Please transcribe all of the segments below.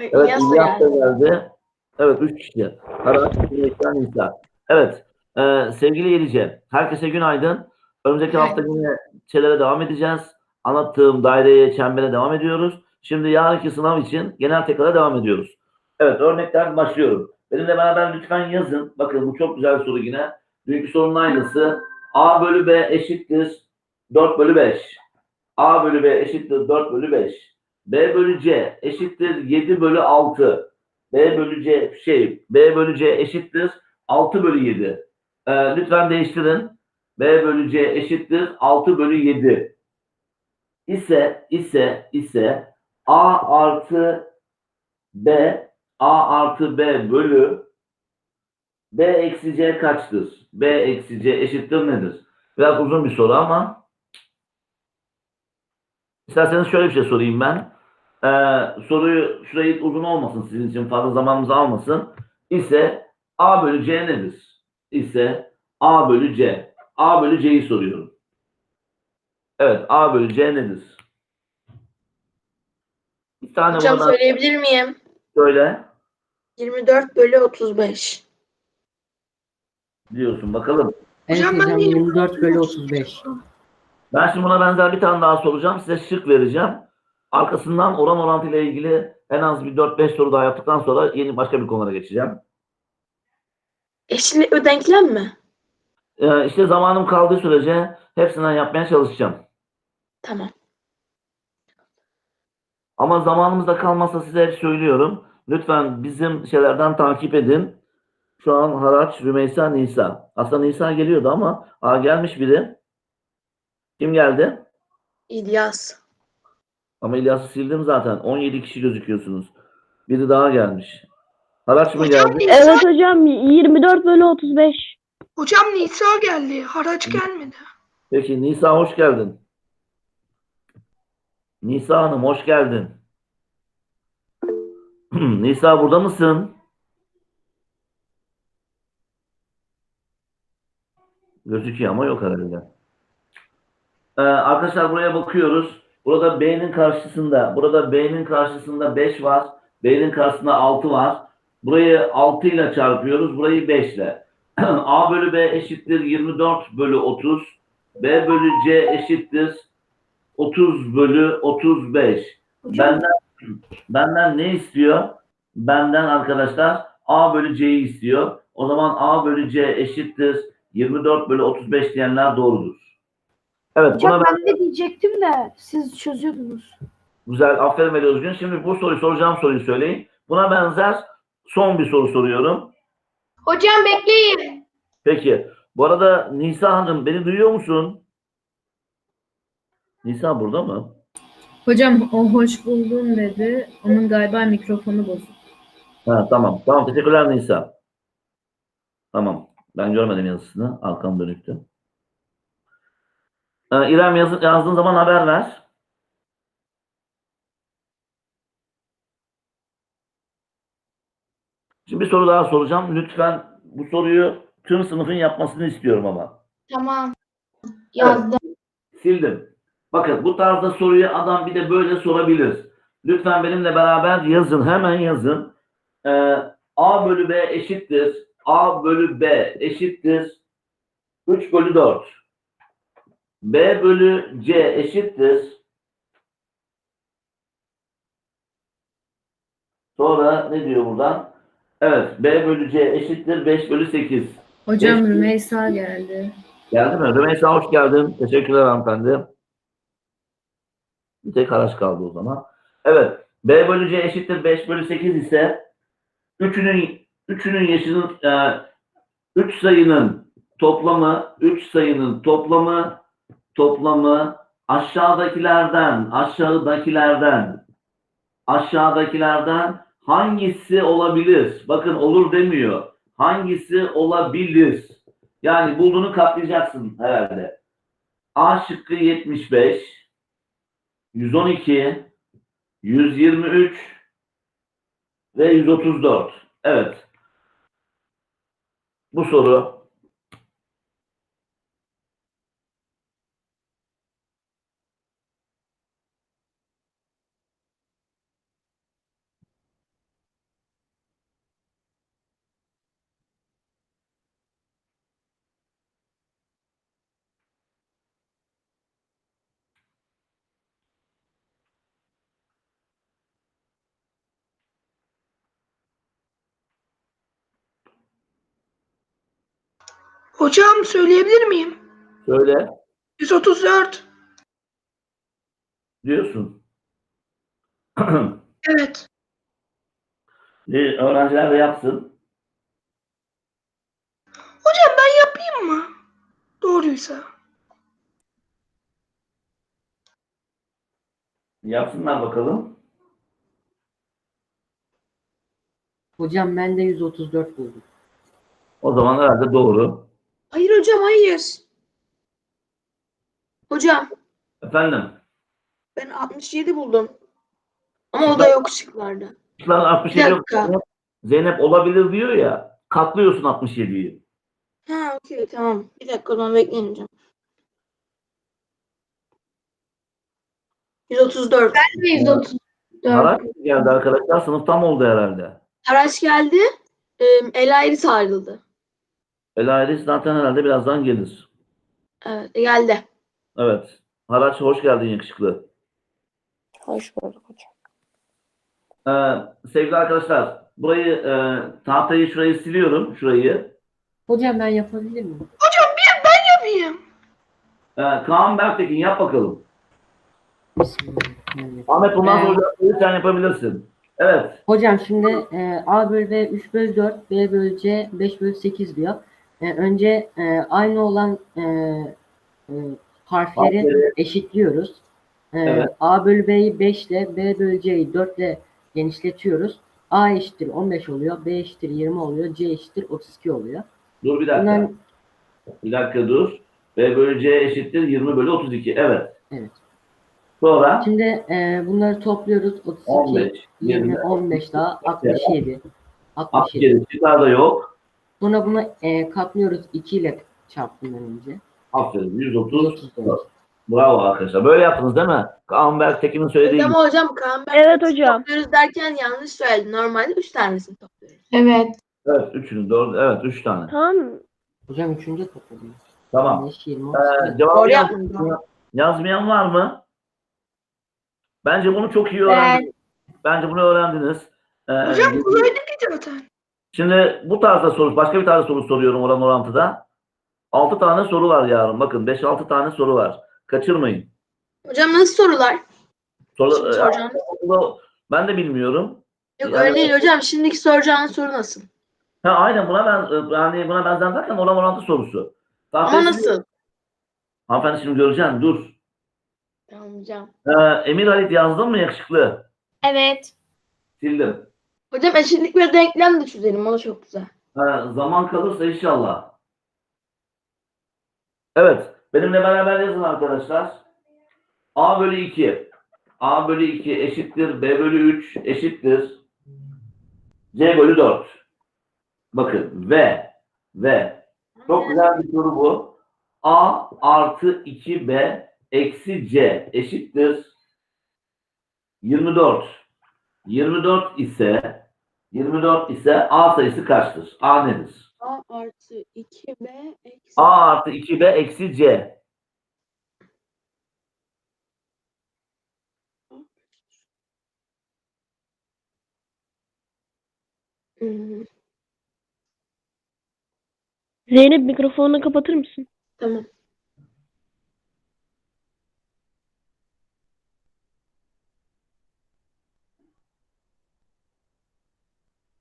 Evet, İlyas İlyas da geldi. Evet 3 kişi. Karaç, Güneşten İsa. Evet. e, sevgili Yelice, herkese günaydın. Önümüzdeki Evet. hafta yine şeylere devam edeceğiz. Anlattığım daireye, çembere devam ediyoruz. Şimdi yarınki sınav için genel tekrara devam ediyoruz. Evet örnekler başlıyorum. Benimle beraber lütfen yazın. Bakın bu çok güzel soru yine. Dünkü sorunun aynısı. A bölü B eşittir 4 bölü 5. A bölü B eşittir 4 bölü 5. B bölü C eşittir 7 bölü 6. B bölü C şey B bölü C eşittir 6 bölü 7. Ee, lütfen değiştirin. B bölü C eşittir 6 bölü 7. İse ise ise A artı B A artı B bölü B eksi C kaçtır? B eksi C eşittir nedir? Biraz uzun bir soru ama İsterseniz şöyle bir şey sorayım ben. Ee, soruyu şurayı uzun olmasın sizin için fazla zamanımızı almasın. İse A bölü C nedir? İse A bölü C. A bölü C'yi soruyorum. Evet A bölü C nedir? Bir tane Hocam bana söyleyebilir miyim? söyle 24 bölü 35. diyorsun bakalım. Evet Hocam ben hocam de 24 bölü 35. Ben şimdi buna benzer bir tane daha soracağım. Size şık vereceğim. Arkasından oran orantı ile ilgili en az bir 4-5 soru daha yaptıktan sonra yeni başka bir konulara geçeceğim. Eşli denklem mi? Ee, işte zamanım kaldığı sürece hepsinden yapmaya çalışacağım. Tamam. Ama zamanımız da kalmazsa size hep söylüyorum. Lütfen bizim şeylerden takip edin. Şu an Haraç, Rümeysa, Nisa. Aslında Nisa geliyordu ama aa, gelmiş biri. Kim geldi? İlyas. Ama İlyas'ı sildim zaten. 17 kişi gözüküyorsunuz. Biri daha gelmiş. Haraç mı Hocam geldi? Nisa, Evet hocam 24 bölü 35. hocam Nisa geldi. Haraç gelmedi. Peki Nisa hoş geldin. Nisa Hanım hoş geldin. Nisa burada mısın? Gözüküyor ama yok herhalde. Ee, arkadaşlar buraya bakıyoruz. Burada B'nin karşısında, burada B'nin karşısında 5 var. B'nin karşısında 6 var. Burayı 6 ile çarpıyoruz. Burayı 5 ile. A bölü B eşittir 24 bölü 30. B bölü C eşittir 30 bölü 35. Benden benden ne istiyor? Benden arkadaşlar A bölü C'yi istiyor. O zaman A bölü C eşittir 24 bölü 35 diyenler doğrudur. Evet buna Hocam ben ben de diyecektim de siz çözüyordunuz. güzel aferin Veli Özgün. Şimdi bu soruyu soracağım soruyu söyleyin. Buna benzer son bir soru soruyorum. Hocam bekleyin. Peki. Bu arada Nisa Hanım beni duyuyor musun? Nisa burada mı? Hocam o hoş buldun dedi. Onun galiba mikrofonu bozuk. Ha, tamam. Tamam. Teşekkürler Nisa. Tamam. Ben görmedim yazısını. Arkam dönüktü. Ee, İrem yazı, yazdığın zaman haber ver. Şimdi bir soru daha soracağım. Lütfen bu soruyu tüm sınıfın yapmasını istiyorum ama. Tamam. Yazdım. Sildim. Bakın bu tarzda soruyu adam bir de böyle sorabilir. Lütfen benimle beraber yazın. Hemen yazın. Ee, A bölü B eşittir. A bölü B eşittir. 3 bölü 4. B bölü C eşittir. Sonra ne diyor buradan? Evet. B bölü C eşittir. 5 bölü 8. Hocam Beş- Rümeysa geldi. Geldi mi? Rümeysa hoş geldin. Teşekkürler hanımefendi. Bir tek araç kaldı o zaman. Evet. B bölü C eşittir 5 bölü 8 ise üçünün üçünün yaşının e, üç sayının toplamı üç sayının toplamı toplamı aşağıdakilerden aşağıdakilerden aşağıdakilerden hangisi olabilir? Bakın olur demiyor. Hangisi olabilir? Yani bulduğunu katlayacaksın herhalde. A şıkkı 75, 112, 123 ve 134. Evet. Bu soru Hocam söyleyebilir miyim? Söyle 134. diyorsun. Evet. E, Öğrenciler de yapsın. Hocam ben yapayım mı? Doğruysa. Yapsınlar bakalım. Hocam ben de 134 buldum. O zaman herhalde doğru. Hayır hocam hayır. Hocam Efendim. ben 67 buldum. Ama o da yok şıklarda. Şıklar 67 Bir yok. dakika. Zeynep, Zeynep olabilir diyor ya. Katlıyorsun 67'yi. Ha okey tamam. Bir dakika o zaman bekleyin hocam. 134. Ben de 134. Haraç geldi arkadaşlar. Sınıf tam oldu herhalde. Haraç geldi. E, el ayrı ayrıldı. Ela Iris zaten herhalde birazdan gelir. Evet geldi. Evet. Haraç hoş geldin yakışıklı. Hoş bulduk hocam. Ee, sevgili arkadaşlar, burayı e, tahtayı şurayı siliyorum, şurayı. Hocam ben yapabilir miyim? Yapayım. Ee, Kaan Berktekin yap bakalım. Bismillahirrahmanirrahim. Ahmet bundan Ee, sonra sen yapabilirsin. Evet. Hocam şimdi e, A bölü B 3 bölü 4, B bölü C 5 bölü 8 diyor. E, önce e, aynı olan e, e, harfleri Harfleri. eşitliyoruz. E, Evet. A bölü B'yi 5 ile, B bölü C'yi 4 ile genişletiyoruz. A eşittir 15 oluyor, B eşittir 20 oluyor, C eşittir 32 oluyor. Dur bir dakika. Bundan Bir dakika dur. B bölü C eşittir 20 bölü 32. Evet. Evet. Sonra şimdi e, bunları topluyoruz. 32, 15, 20, 20, 15 daha 67. 67. 67. Çıkar yok. Sonra bunu e, katlıyoruz 2 ile çarptım ben önce. Aferin. 130. 134. Bravo arkadaşlar. Böyle yaptınız değil mi? Kaan Berktekin'in söylediği gibi. Ama hocam Kaan Berk Evet hocam. topluyoruz derken yanlış söyledin. Normalde 3 tanesini topluyoruz. Evet. Evet. Üçünü. Dört. Evet. Üç tane. Tamam. Hocam üçüncü topladım. Tamam. 5, 20, Ee, 32. cevabı Doğru yaz- yaptın. yazmayan var mı? Bence bunu çok iyi öğrendiniz. Bence bunu öğrendiniz. Ee, Hocam kolaydı ki zaten. Şimdi bu tarzda soru, başka bir tarzda soru soruyorum oran orantıda. 6 tane soru var yarın. Bakın 5-6 tane soru var. Kaçırmayın. Hocam nasıl sorular? Soru, Şimdi soracağınız. e, ben de bilmiyorum. Yok Yani- öyle değil hocam. Şimdiki soracağınız soru nasıl? Ha, aynen buna ben yani buna benzer zaten oran orantı sorusu. Ama Zaten- nasıl? Hanımefendi şimdi göreceksin. Dur. Tamam hocam. Ee, Emir Halit yazdın mı yakışıklı? Evet. Sildim. Hocam eşitlik ve denklem de çözelim. O da çok güzel. Ha, zaman kalırsa inşallah. Evet. Benimle beraber yazın arkadaşlar. A bölü 2. A bölü 2 eşittir. B bölü 3 eşittir. C bölü 4. Bakın. V. V. Çok güzel bir soru bu. A artı 2B eksi C eşittir. 24. 24 ise 24 ise A sayısı kaçtır? A nedir? A artı 2B eksi. A artı 2B eksi C. Hmm, Zeynep mikrofonunu kapatır mısın? tamam.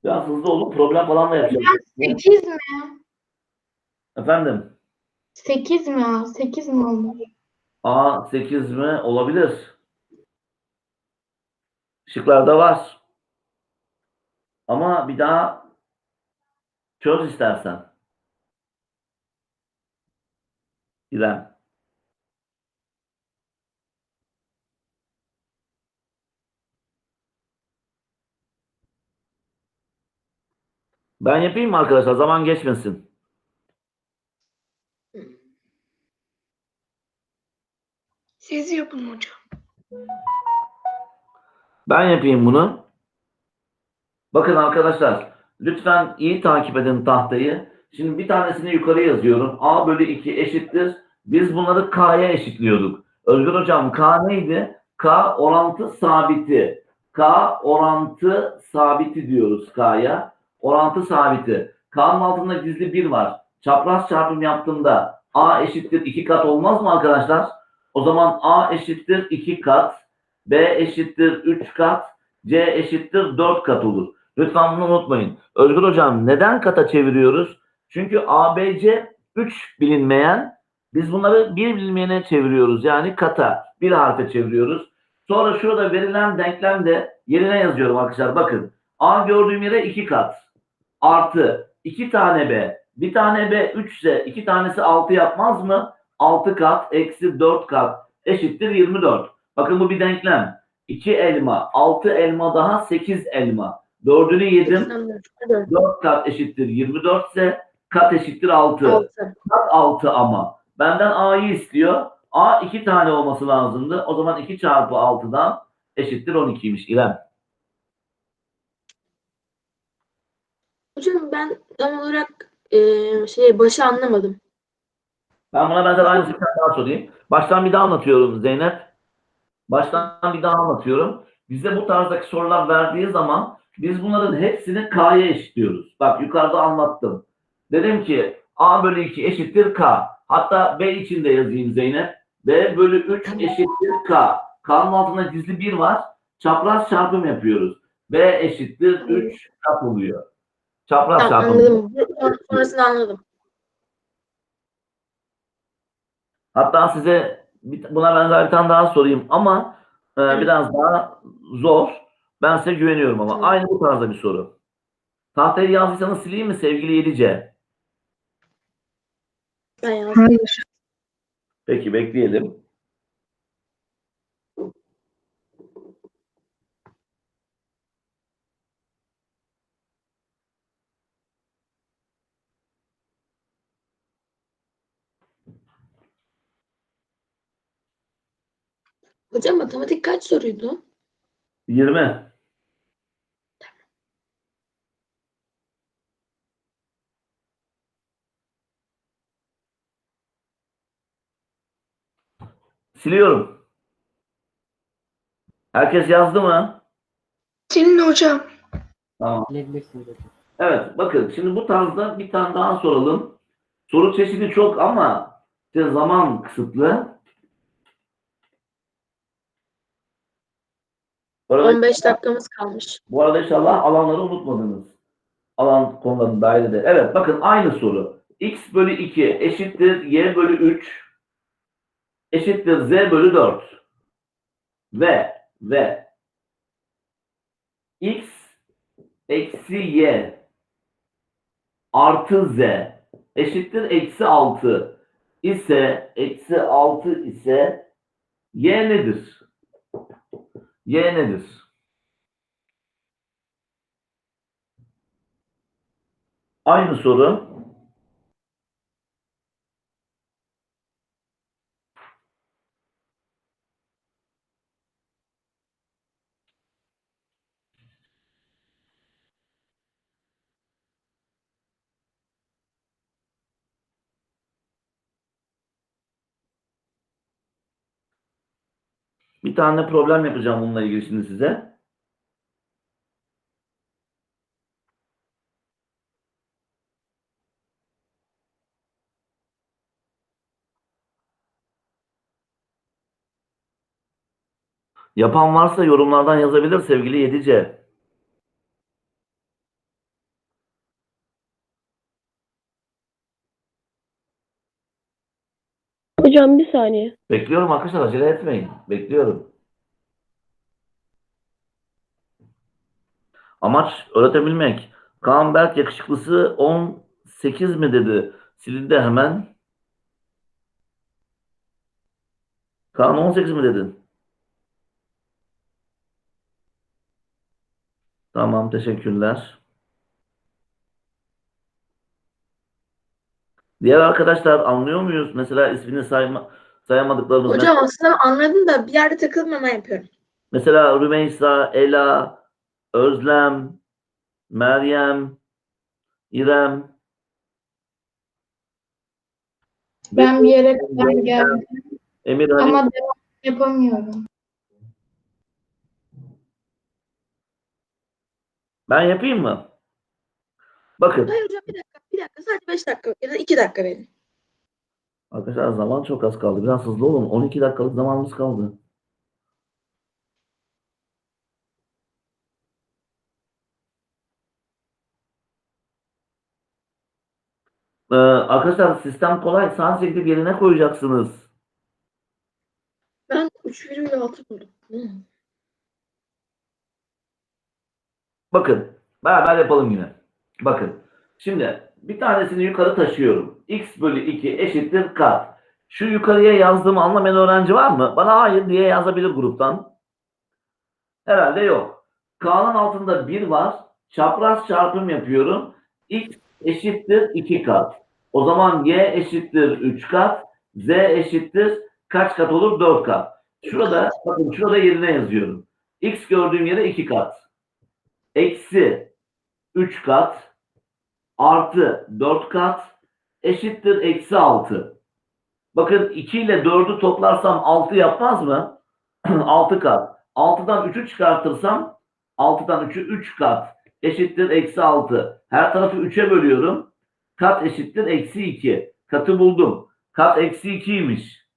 Biraz hızlı olun. Problem falan da yapacağız. 8 mi? Efendim. 8 mi ya? 8 mi oldu? A 8 mi? Olabilir. Şıklarda var. Ama bir daha çöz istersen. İrem. Ben yapayım mı arkadaşlar? Zaman geçmesin. Siz yapın hocam. Ben yapayım bunu. Bakın arkadaşlar lütfen iyi takip edin tahtayı. Şimdi bir tanesini yukarı yazıyorum. A bölü 2 eşittir. Biz bunları K'ya eşitliyorduk. Özgür Hocam K neydi? K orantı sabiti. K orantı sabiti diyoruz K'ya. Orantı sabiti. K'nın altında gizli 1 var. çapraz çarpım yaptığımda A eşittir 2 kat olmaz mı arkadaşlar? O zaman A eşittir 2 kat, B eşittir 3 kat, C eşittir 4 kat olur. Lütfen bunu unutmayın. Özgür Hocam neden kata çeviriyoruz? Çünkü ABC 3 bilinmeyen, biz bunları bir bilinmeyene çeviriyoruz. Yani kata, bir harfe çeviriyoruz. Sonra şurada verilen denklemde yerine yazıyorum arkadaşlar. Bakın A gördüğüm yere 2 kat artı 2 tane B. Bir tane B 3 ise 2 tanesi 6 yapmaz mı? 6 kat eksi 4 kat eşittir 24. Bakın bu bir denklem. 2 elma, 6 elma daha 8 elma. Dördünü yedim. 84. Hadi. 4 kat eşittir 24 ise kat eşittir 6. 6. Kat 6 ama. Benden A'yı istiyor. A 2 tane olması lazımdı. O zaman 2 çarpı 6'dan eşittir 12'ymiş İrem. Hocam ben tam olarak e, şey başı anlamadım. Ben buna benzer aynı tane daha sorayım. Baştan bir daha anlatıyorum Zeynep. Baştan bir daha anlatıyorum. Bize bu tarzdaki sorular verdiği zaman biz bunların hepsini K'ya eşitliyoruz. Bak yukarıda anlattım. Dedim ki A bölü 2 eşittir K. Hatta B için de yazayım Zeynep. B bölü 3 eşittir K. K'nın altında gizli 1 var. Çapraz çarpım yapıyoruz. B eşittir 3 kat oluyor. Çapraz Tamam çarpım. anladım. Son- Sonrasını anladım. Hatta size bir- buna benzer bir tane daha sorayım ama e, Evet. biraz daha zor. Ben size güveniyorum ama. Tamam. Aynı bu tarzda bir soru. Tahtayı yazdıysanız sileyim mi sevgili yazdım. Hayır. Peki bekleyelim. Hocam matematik kaç soruydu? 20. Siliyorum. Herkes yazdı mı? Senin hocam. Tamam. Bilebilirsiniz hocam. Evet bakın şimdi bu tarzda bir tane daha soralım. Soru çeşidi çok ama işte zaman kısıtlı. Bu arada, 15 dakikamız kalmış. bu arada inşallah alanları unutmadınız. Alan konularını dahil eder. Evet bakın aynı soru. x bölü 2 eşittir y bölü 3 eşittir z bölü 4 ve ve x eksi y artı z eşittir eksi 6 ise eksi 6 ise y nedir? Y nedir? Aynı soru. Bir tane problem yapacağım bununla ilgili şimdi size. Yapan varsa yorumlardan yazabilir sevgili Yedice. Hocam bir saniye. Bekliyorum arkadaşlar acele etmeyin. Bekliyorum. Amaç öğretebilmek. Kaan Berk yakışıklısı 18 mi dedi? Silindi hemen. Kaan 18 mi dedin? Tamam teşekkürler. Diğer arkadaşlar anlıyor muyuz? Mesela ismini sayma, sayamadıklarımız. Hocam aslında anladım da bir yerde takılmama yapıyorum. Mesela Rümeysa, Ela, Özlem, Meryem, İrem. Ben bir yere kadar geldim Emir Ali. ama devam yapamıyorum. Ben yapayım mı? Bakın Hayır hocam bir dakika. Bir dakika. Sadece 5 dakika ya da 2 dakika verin. arkadaşlar zaman çok az kaldı. Biraz hızlı olun. 12 dakikalık zamanımız kaldı. Ee, arkadaşlar sistem kolay. Sadece gidip yerine koyacaksınız. Ben 3,6 buldum. Hı. Bakın beraber yapalım yine. Bakın şimdi bir tanesini yukarı taşıyorum. x bölü 2 eşittir kat. Şu yukarıya yazdığımı anlamayan öğrenci var mı? Bana hayır diye yazabilir gruptan. Herhalde yok. K'nın altında 1 var. Çapraz çarpım yapıyorum. x eşittir 2 kat. O zaman y eşittir 3 kat. z eşittir kaç kat olur? 4 kat. Şurada bakın şurada yerine yazıyorum. x gördüğüm yere 2 kat eksi 3 kat artı 4 kat eşittir eksi 6. Bakın 2 ile 4'ü toplarsam 6 yapmaz mı? 6 kat. 6'dan 3'ü çıkartırsam 6'dan 3'ü 3 kat eşittir eksi 6. Her tarafı 3'e bölüyorum. Kat eşittir eksi 2. Katı buldum. Kat eksi 2'ymiş.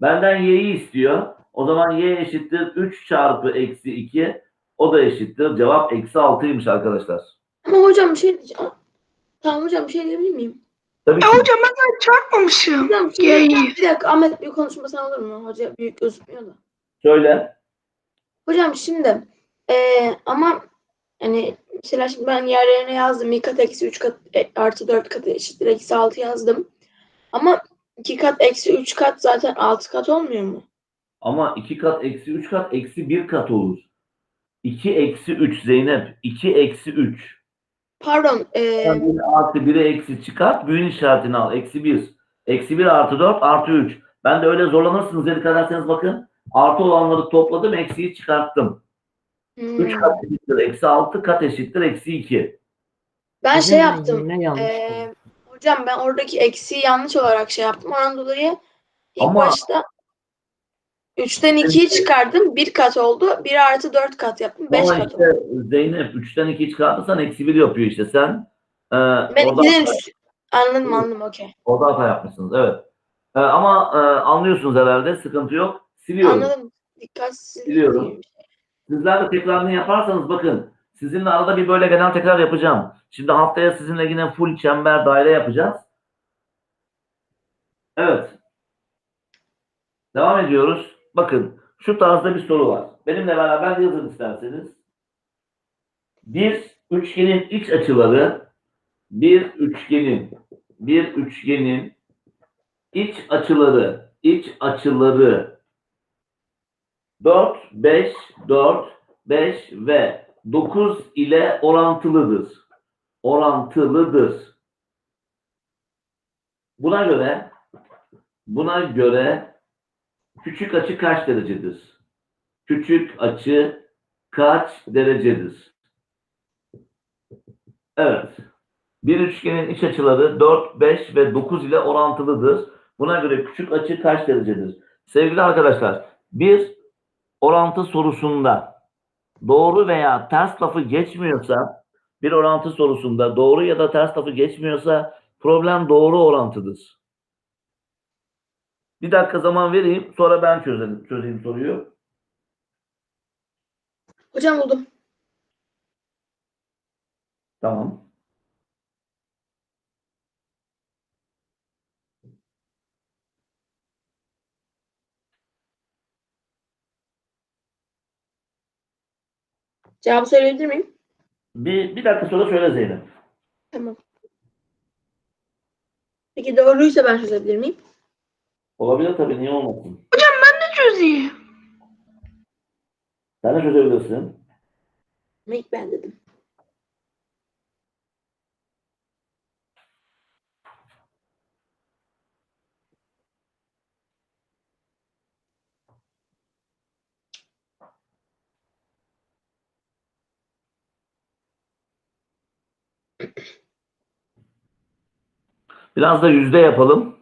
Benden y'yi istiyor. O zaman y eşittir 3 çarpı eksi 2. O da eşittir. Cevap eksi 6'ymış arkadaşlar. Ama hocam bir şey diyeceğim. Tamam hocam bir şey diyebilir miyim? Tabii ki. Ya hocam ben çarpmamışım. Hocam şimdi Y'yi. bir dakika Ahmet bir konuşmasan olur mu? Hoca büyük gözükmüyor da. Söyle. Hocam şimdi eee ama hani mesela şimdi ben yerlerine yazdım. 2 kat eksi 3 kat e, artı 4 kat eşittir eksi 6 yazdım. Ama 2 kat eksi 3 kat zaten 6 kat olmuyor mu? Ama 2 kat eksi 3 kat eksi 1 kat olur. 2 eksi 3 Zeynep. 2 eksi 3. Pardon. eee Sen bir artı 1'e eksi çıkart. Büyün işaretini al. Eksi 1. Eksi 1 artı 4 artı 3. Ben de öyle zorlanırsınız. Dikkat ederseniz bakın. Artı olanları topladım. Eksiyi çıkarttım. hmm, 3 kat eşittir. Eksi 6 kat eşittir. Eksi 2. ben şey yaptım. yine yanlış Eee, buldum. hocam ben oradaki eksiği yanlış olarak şey yaptım. Ondan dolayı ilk Ama- başta 3'ten 2'yi çıkardım. 1 kat oldu. 1 artı 4 kat yaptım. 5 Ama kat oldu. işte Zeynep 3'ten 2 çıkartırsan eksi 1 yapıyor işte. Sen e, Ben orada, Anladım anladım okey. orada hata yapmışsınız. Evet. E, ama e, anlıyorsunuz herhalde. Sıkıntı yok. Siliyorum. Anladım. Dikkatsiz. Biliyorum. Sizler de tekrarını yaparsanız bakın sizinle arada bir böyle genel tekrar yapacağım. Şimdi haftaya sizinle yine full çember daire yapacağız. Evet. Devam ediyoruz. Bakın şu tarzda bir soru var. Benimle beraber yazın isterseniz. Bir üçgenin iç açıları bir üçgenin bir üçgenin iç açıları iç açıları 4, 5, 4, 5 ve 9 ile orantılıdır. Orantılıdır. Buna göre buna göre küçük açı kaç derecedir? Küçük açı kaç derecedir? Evet. Bir üçgenin iç açıları 4, 5 ve 9 ile orantılıdır. Buna göre küçük açı kaç derecedir? Sevgili arkadaşlar, bir orantı sorusunda doğru veya ters lafı geçmiyorsa bir orantı sorusunda doğru ya da ters lafı geçmiyorsa problem doğru orantıdır. Bir dakika zaman vereyim sonra ben çözelim, çözeyim soruyu. Hocam buldum. Tamam. Cevabı söyleyebilir miyim? Bir, bir dakika sonra söyle Zeynep. Tamam. Peki doğruysa ben çözebilir miyim? Olabilir tabii niye olmasın. Ne çözeyim? Sen de çözebilirsin. Ama ilk ben dedim. Biraz da yüzde yapalım.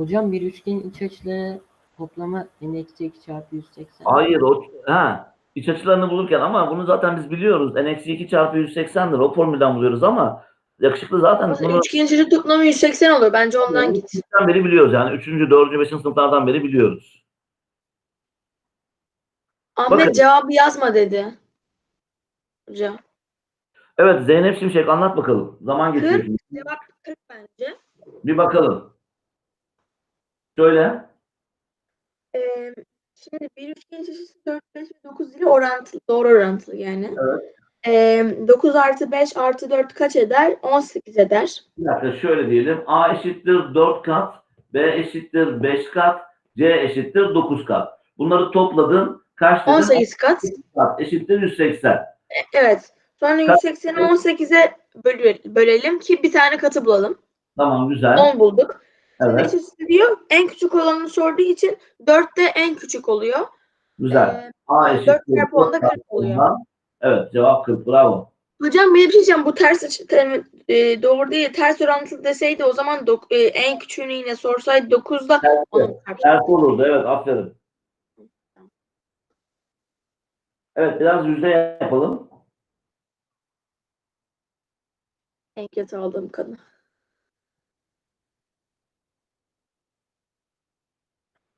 Hocam bir üçgenin iç açıları toplamı n eksi 2 çarpı 180. Hayır o ha iç açılarını bulurken ama bunu zaten biz biliyoruz. n-2 çarpı 180'dir. O formülden buluyoruz ama yakışıklı zaten bunu üçgenin çocuk toplamı 180 olur. Bence ondan git. Üçüncüden beri biliyoruz yani. Üçüncü, dördüncü, beşinci sınıflardan beri biliyoruz. Ahmet Bakın. cevabı yazma dedi. Hoca. Evet Zeynep Şimşek anlat bakalım. Zaman geçiyor. Cevap 40 bence. Bir bakalım. Şöyle. Ee, şimdi bir üçgenin çeşidi 4, 5 ve 9 ile orantılı. Doğru orantılı yani. Evet. Ee, 9 artı 5 artı 4 kaç eder? 18 eder. Bir dakika şöyle diyelim. A eşittir 4 kat. B eşittir 5 kat. C eşittir 9 kat. Bunları topladın. Kaç dedin? 18 kat. 18 kat eşittir 180. Evet. Sonra Kaç? 180'i 18'e böl- bölelim ki bir tane katı bulalım. Tamam güzel. 10 bulduk. Evet. ikisi diyor en küçük olanını sorduğu için 4 de en küçük oluyor. Güzel. Ee, A eşittir çarpı onda 4 kat 40 oluyor. Evet cevap 40. Bravo. Hocam bir şey diyeceğim. Bu ters açı- e, doğru değil. Ters orantılı deseydi o zaman dok- e, en küçüğünü yine sorsaydı 9'da onu çarpacak. Ters olurdu. Evet aferin. Evet biraz yüzde yapalım. En kötü aldığım kadın.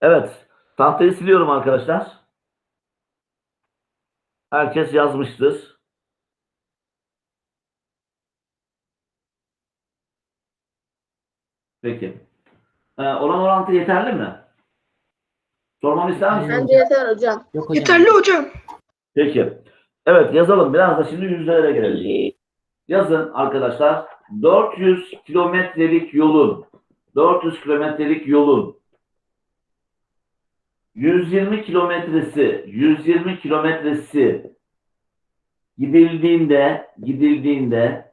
Evet. Tahtayı siliyorum arkadaşlar. Herkes yazmıştır. Peki. Ee, oran orantı yeterli mi? Sormamı ister misin? Bence yeter hocam. Yok hocam. Yeterli hocam. Peki. Evet yazalım. Biraz da şimdi yüzdelere gelelim. Yazın arkadaşlar. 400 kilometrelik yolun 400 kilometrelik yolun 120 kilometresi 120 kilometresi gidildiğinde gidildiğinde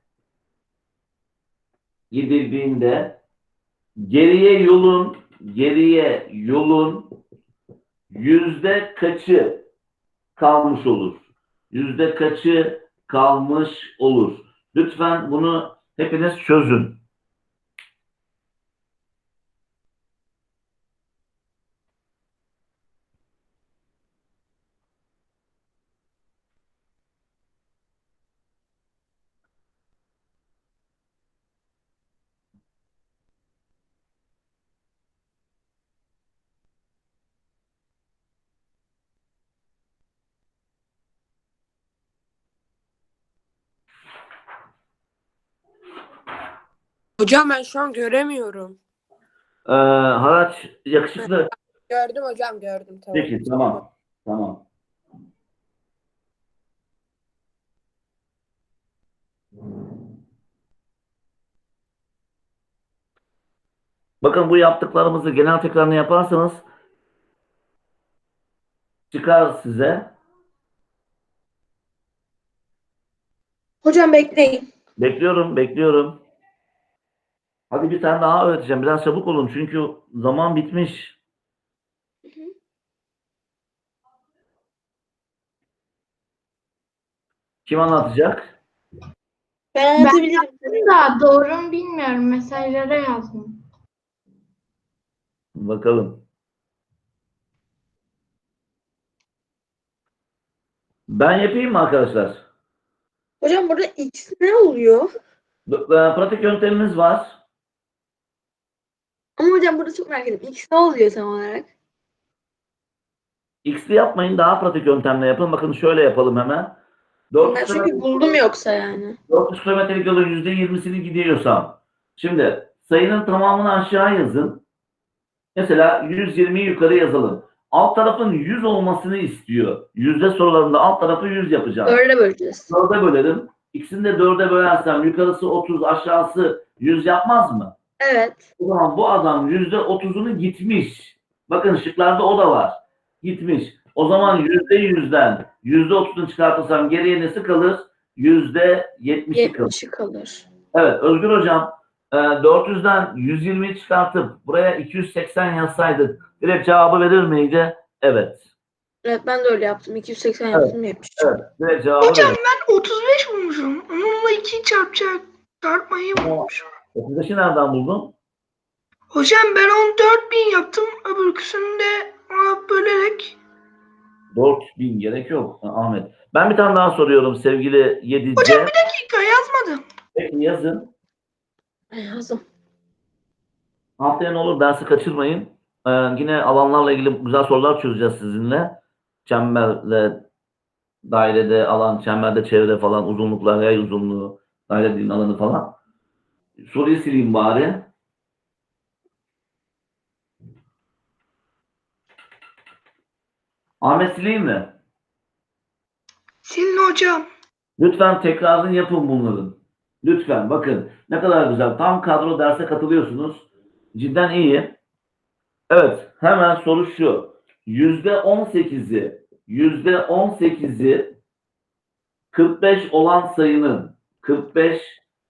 gidildiğinde geriye yolun geriye yolun yüzde kaçı kalmış olur? Yüzde kaçı kalmış olur? Lütfen bunu hepiniz çözün. Hocam ben şu an göremiyorum. Ee, haraç yakışıklı. Gördüm hocam gördüm tamam. Peki tamam. Tamam. Bakın bu yaptıklarımızı genel tekrarını yaparsanız çıkar size. Hocam bekleyin. Bekliyorum, bekliyorum. Hadi bir tane daha öğreteceğim. Biraz çabuk olun çünkü zaman bitmiş. Kim anlatacak? Ben anlatabilirim. Da doğru mu bilmiyorum. Mesajlara yazdım. Bakalım. Ben yapayım mı arkadaşlar? Hocam burada x ne oluyor? B- e, Pratik yöntemimiz var. Ama hocam burada çok merak ettim. X ne oluyor tam olarak? X'li yapmayın, daha pratik yöntemle yapın. Bakın şöyle yapalım hemen. Ben 400 çünkü buldum yoksa yani. 400 kilometrelik yolun %20'sini gidiyorsam. Şimdi sayının tamamını aşağı yazın. Mesela 120'yi yukarı yazalım. Alt tarafın 100 olmasını istiyor. Yüzde sorularında alt tarafı 100 yapacağım. Dörde böleceğiz. 4'e bölerim. İkisini de 4'e bölersem yukarısı 30 aşağısı 100 yapmaz mı? Evet. O zaman bu adam %30'unu gitmiş. Bakın şıklarda o da var. Gitmiş. O zaman %100'den %30'unu çıkartırsam geriye nesi kalır? %70'i kalır. 70'i kalır. Evet Özgür Hocam e, 400'den 120'yi çıkartıp buraya 280 yazsaydık direkt cevabı verir miydi? Evet. Evet ben de öyle yaptım. 280 yaptım 70. Evet. Direkt cevabı Hocam verir. ben 35 bulmuşum. Onunla 2 çarpacak. Çarpmayı bulmuşum. 35'i nereden buldun? Hocam ben 14 bin yaptım. Öbürküsünü de ona bölerek 4000 gerek yok Ahmet. Ben bir tane daha soruyorum sevgili 7C. Dakika yazmadım. Peki yazın. Ay, Yazdım. Haftaya ne olur dersi kaçırmayın. Ee, yine alanlarla ilgili güzel sorular çözeceğiz sizinle. Çemberle, dairede alan, çemberde çevre falan, uzunluklar, yay uzunluğu, daire dilin alanı falan. Soruyu sileyim bari. Ahmet sileyim mi? Silin hocam. Lütfen tekrarını yapın bunların. Lütfen bakın ne kadar güzel. Tam kadro derse katılıyorsunuz. Cidden iyi. Evet hemen soru şu. Yüzde on sekizi yüzde on sekizi 45 olan sayının 45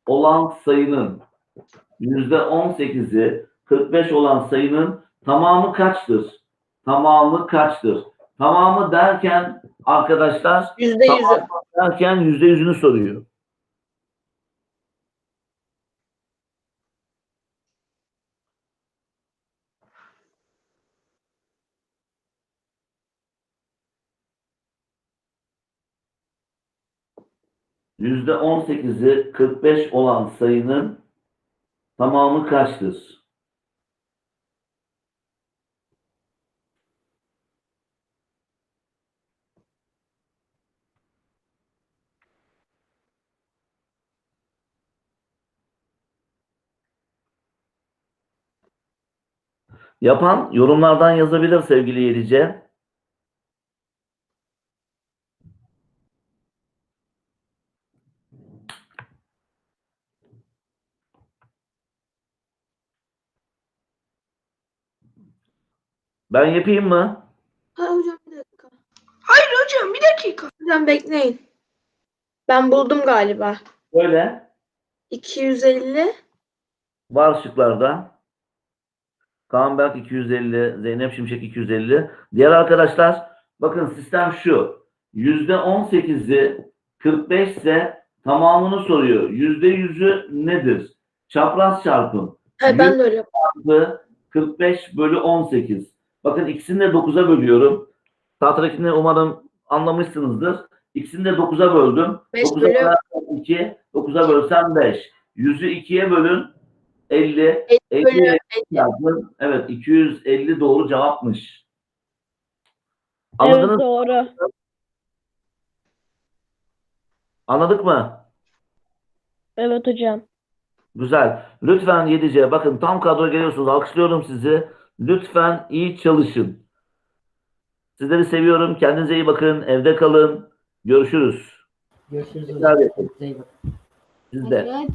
olan sayının yüzde on sekizi 45 olan sayının tamamı kaçtır? Tamamı kaçtır? Tamamı derken arkadaşlar Yüzde yüzü. Tamam. derken yüzde yüzünü soruyor. Yüzde on sekizi 45 olan sayının tamamı kaçtır? Yapan yorumlardan yazabilir sevgili Yedice. Ben yapayım mı? Ha hocam bir dakika. Hayır hocam bir dakika. Hocam bekleyin. Ben buldum galiba. Böyle 250 var şıklarda. Kaan Berk 250, Zeynep Şimşek 250. Diğer arkadaşlar bakın sistem şu. Yüzde 18'i 45 ise tamamını soruyor. Yüzde yüzü nedir? Çapraz çarpım. Ha, ben de öyle yaptım. çarpı 45 bölü 18. Bakın ikisini de 9'a bölüyorum. Tahtakini umarım anlamışsınızdır. İkisini de 9'a böldüm. 5 9'a bölü bölersem 2, 9'a bölsem 5. 100'ü 2'ye bölün 50. 50 bölü ile çarpın. Evet 250 doğru cevapmış. Anladınız? Evet doğru. Anladık mı? Evet hocam. Güzel. Lütfen 7C bakın tam kadro geliyorsunuz. Alkışlıyorum sizi. Lütfen iyi çalışın. Sizleri seviyorum. Kendinize iyi bakın. Evde kalın. Görüşürüz. Görüşürüz iyi bakın. Siz de.